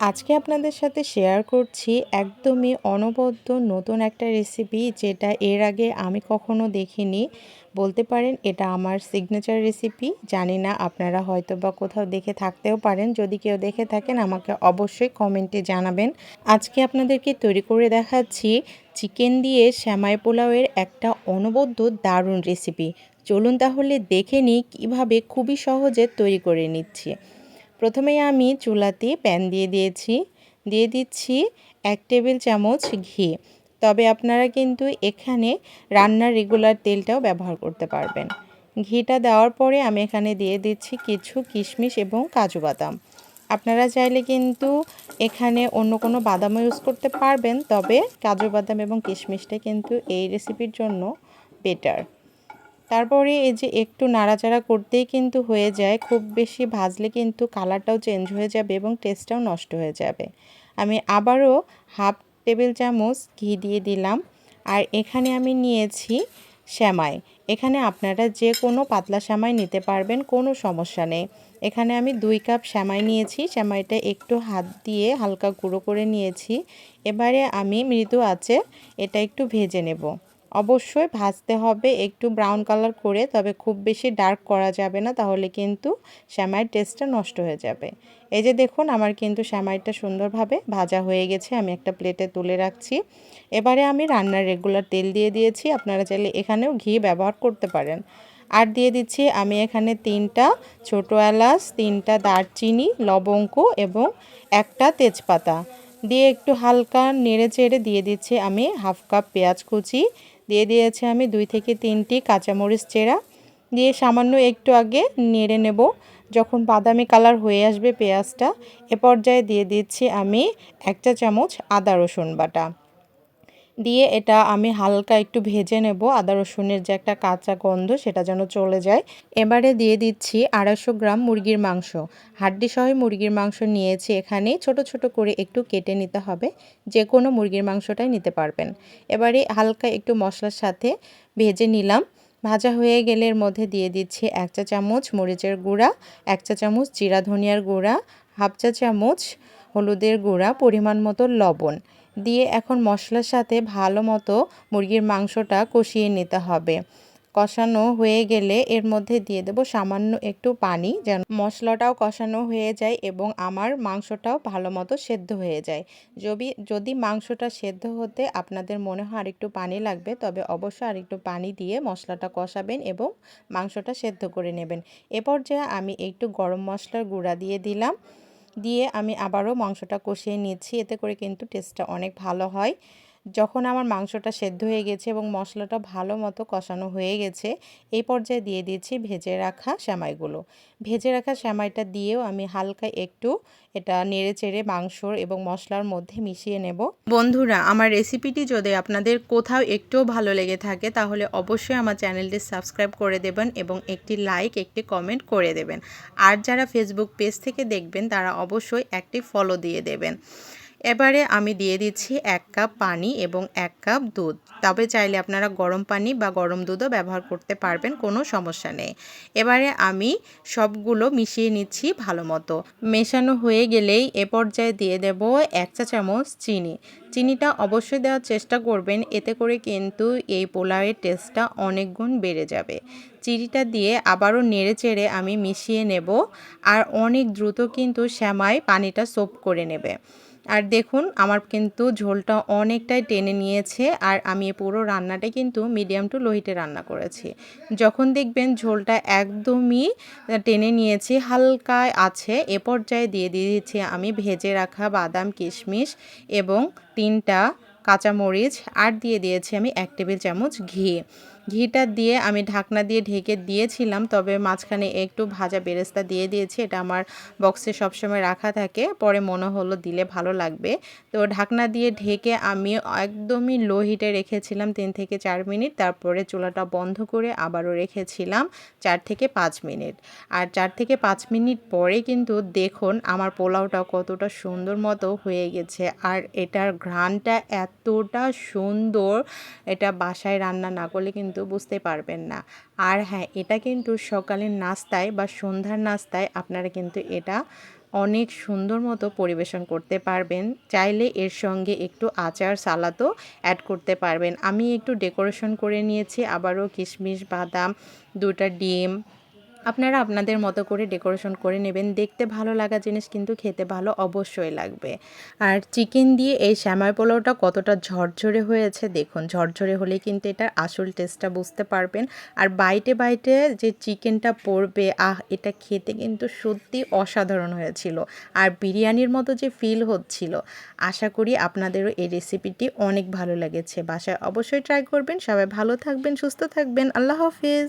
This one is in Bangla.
আজকে আপনাদের সাথে শেয়ার করছি একদমই অনবদ্য নতুন একটা রেসিপি যেটা এর আগে আমি কখনো দেখিনি। বলতে পারেন এটা আমার সিগনেচার রেসিপি জানি না আপনারা হয়তো বা কোথাও দেখে থাকতেও পারেন। যদি কেউ দেখে থাকেন, আমাকে অবশ্যই কমেন্টে জানাবেন। আজকে আপনাদেরকে তৈরি করে দেখাচ্ছি চিকেন দিয়ে শ্যামাই পোলাওয়ের একটা অনবদ্য দারুণ রেসিপি চলুন তাহলে দেখে নিই কীভাবে খুবই সহজে তৈরি করে নিচ্ছি। প্রথমেই আমি চুলাতে প্যান দিয়ে দিয়েছি। দিয়ে দিচ্ছি এক টেবিল চামচ ঘি। তবে আপনারা কিন্তু এখানে রান্নার রেগুলার তেলটাও ব্যবহার করতে পারবেন। ঘিটা দেওয়ার পরে আমি এখানে দিয়ে দিচ্ছি কিছু কিশমিশ এবং কাজু বাদাম। আপনারা চাইলে কিন্তু এখানে অন্য কোনো বাদামও ইউজ করতে পারবেন, তবে কাজু বাদাম এবং কিশমিশটা কিন্তু এই রেসিপির জন্য বেটার তারপরে এই যে একটু নাড়াচাড়া করতেই কিন্তু হয়ে যায়, খুব বেশি ভাজলে কিন্তু কালারটাও চেঞ্জ হয়ে যাবে এবং টেস্টটাও নষ্ট হয়ে যাবে। আমি আবারও হাফ টেবিল চামচ ঘি দিয়ে দিলাম। আর এখানে আমি নিয়েছি শ্যামাই। এখানে আপনারা যে কোনো পাতলা শ্যামাই নিতে পারবেন, কোনো সমস্যা নেই। এখানে আমি দুই কাপ শ্যামাই নিয়েছি, শ্যামাইটা একটু হাত দিয়ে হালকা গুঁড়ো করে নিয়েছি। এবারে আমি মৃদু আছে এটা একটু ভেজে নেব। অবশ্যই ভাজতে হবে একটু ব্রাউন কালার করে, তবে খুব বেশি ডার্ক করা যাবে না, তাহলে কিন্তু শ্যামাইয়ের টেস্টটা নষ্ট হয়ে যাবে। এই যে দেখুন, আমার কিন্তু শ্যামাইটা সুন্দরভাবে ভাজা হয়ে গেছে, আমি একটা প্লেটে তুলে রাখছি। এবারে আমি রান্নার রেগুলার তেল দিয়ে দিয়েছি, আপনারা চাইলে এখানেও ঘি ব্যবহার করতে পারেন। আর দিয়ে দিচ্ছি আমি এখানে তিনটা ছোটো এলাচ, তিনটা দারচিনি, লবঙ্গ এবং একটা তেজপাতা। দিয়ে একটু হালকা নেড়ে চেড়ে দিয়ে দিচ্ছি আমি হাফ কাপ পেঁয়াজ কুচি দিয়ে দিয়েছি আমি দুই থেকে তিনটি কাঁচামরিচ চেরা। দিয়ে সামান্য একটু আগে নেড়ে নেব। যখন বাদামি কালার হয়ে আসবে পেঁয়াজটা, এ পর্যায়ে দিয়ে দিচ্ছি আমি একটা চামচ আদা রসুন বাটা। দিয়ে এটা আমি হালকা একটু ভেজে নেব আদা রসুনের যে একটা কাঁচা গন্ধ সেটা যেন চলে যায়। এবারে দিয়ে দিচ্ছি আড়াইশো গ্রাম মুরগির মাংস। হাড্ডি সহ মুরগির মাংস নিয়েছি এখানে। ছোট ছোট করে একটু কেটে নিতে হবে। যে কোনো মুরগির মাংসটাই নিতে পারবেন। এবারে হালকা একটু মশলার সাথে ভেজে নিলাম। ভাজা হয়ে গেলে এর মধ্যে দিয়ে দিচ্ছি এক চা চামচ মরিচের গুঁড়া, এক চা চামচ জিরা ধনিয়ার গুঁড়া, হাফ চা চামচ হলুদের গুঁড়া, পরিমাণ মতো লবণ। দিয়ে এখন মশলার সাথে ভালো মতো মুরগির মাংসটা কষিয়ে নিতে হবে। কষানো হয়ে গেলে এর মধ্যে দিয়ে দেব সামান্য একটু পানি যেন মশলাটাও কষানো হয়ে যায় এবং আমার মাংসটাও ভালো মতো সেদ্ধ হয়ে যায়। যদি যদি মাংসটা সেদ্ধ হতে আপনাদের মনে হয় আরেকটু পানি লাগবে, তবে অবশ্যই আরেকটু পানি দিয়ে মশলাটা কষাবেন এবং মাংসটা সেদ্ধ করে নেবেন। এ পর্যায়ে আমি একটু গরম মশলার গুঁড়া দিয়ে দিলাম। দিয়ে আমি আবারও মাংসটা কষিয়ে নিয়েছি এতে করে কিন্তু টেস্টটা অনেক ভালো হয়। যখন আমার মাংসটা সেদ্ধ হয়ে গেছে এবং মশলাটা ভালো মতো কষানো হয়ে গেছে, এই পর্যায়ে দিয়ে দিয়েছি ভেজে রাখা শ্যামাইগুলো। ভেজে রাখা শ্যামাইটা দিয়েও আমি হালকা একটু এটা নেড়ে চেড়ে মাংসর এবং মশলার মধ্যে মিশিয়ে নেব। বন্ধুরা, আমার রেসিপিটি যদি আপনাদের কোথাও একটুও ভালো লেগে থাকে, তাহলে অবশ্যই আমার চ্যানেলটি সাবস্ক্রাইব করে দেবেন এবং একটি লাইক, একটি কমেন্ট করে দেবেন। আর যারা ফেসবুক পেজ থেকে দেখবেন, তারা অবশ্যই একটি ফলো দিয়ে দেবেন। এবারে আমি দিয়ে দিচ্ছি এক কাপ পানি এবং এক কাপ দুধ। তবে চাইলে আপনারা গরম পানি বা গরম দুধও ব্যবহার করতে পারবেন, কোনো সমস্যা নেই। এবারে আমি সবগুলো মিশিয়ে নিচ্ছি ভালো মতো। মেশানো হয়ে গেলেই এ পর্যায়ে দিয়ে দেব এক চা চামচ চিনি। চিনিটা অবশ্যই দেওয়ার চেষ্টা করবেন, এতে করে কিন্তু এই পোলাওয়ের টেস্টটা অনেক গুণ বেড়ে যাবে। চিনিটা দিয়ে আবারও নেড়ে চেড়ে আমি মিশিয়ে নেব, আর অনেক দ্রুত কিন্তু শ্যামাই পানিটা সোপ করে নেবে। আর দেখুন, আমার কিন্তু ঝোলটা অনেকটাই টেনে নিয়েছে আর আমি পুরো রান্নাটা কিন্তু মিডিয়াম টু লোহিটে রান্না করেছি। যখন দেখবেন ঝোলটা একদমই টেনে নিয়েছি, হালকায় আছে, এ পর্যায়ে দিয়ে দিয়েছি আমি ভেজে রাখা বাদাম, কিশমিশ এবং তিনটা কাঁচামরিচ আর দিয়ে দিয়েছি আমি এক টেবিল চামচ ঘি। ঘিটা দিয়ে আমি ঢাকনা দিয়ে ঢেকে দিয়েছিলাম, তবে মাঝখানে একটু ভাজা বেরেস্তা দিয়ে দিয়েছি, এটা আমার বক্সে সবসময় রাখা থাকে, পরে মনে হলো দিলে ভালো লাগবে। তো ঢাকনা দিয়ে ঢেকে আমি একদমই লো হিটে রেখেছিলাম তিন থেকে চার মিনিট, তারপরে চুলাটা বন্ধ করে আবারও রেখেছিলাম চার থেকে পাঁচ মিনিট। আর চার থেকে পাঁচ মিনিট পরে কিন্তু দেখুন আমার পোলাওটা কতটা সুন্দর মতো হয়ে গেছে, আর এটার ঘ্রাণটা এতটা সুন্দর, এটা বাসায় রান্না না করলে কিন্তু কিন্তু বুঝতে পারবেন না। আর হ্যাঁ এটা কিন্তু সকালের নাস্তায় বা সন্ধ্যার নাস্তায় আপনারা কিন্তু এটা অনেক সুন্দর মতো পরিবেশন করতে পারবেন। চাইলে এর সঙ্গে একটু আচার, সালাদও অ্যাড করতে পারবেন। আমি একটু ডেকোরেশন করে নিয়েছি, আবারও কিশমিশ, বাদাম, দুটা ডিম আপনারা আপনাদের মতো করে ডেকোরেশন করে নেবেন। দেখতে ভালো লাগা জিনিস কিন্তু খেতে ভালো অবশ্যই লাগবে। আর চিকেন দিয়ে এই শ্যামাই পোলাওটা কতটা ঝরঝরে হয়েছে দেখুন। ঝরঝরে হলে কিন্তু এটার আসল টেস্টটা বুঝতে পারবেন। আর বাইটে বাইটে যে চিকেনটা পড়বে, আহ, এটা খেতে কিন্তু সত্যি অসাধারণ হয়েছিল। আর বিরিয়ানির মতো যে ফিল হচ্ছিল, আশা করি আপনাদেরও এই রেসিপিটি অনেক ভালো লেগেছে। বাসায় অবশ্যই ট্রাই করবেন। সবাই ভালো থাকবেন, সুস্থ থাকবেন। আল্লাহ হাফিজ।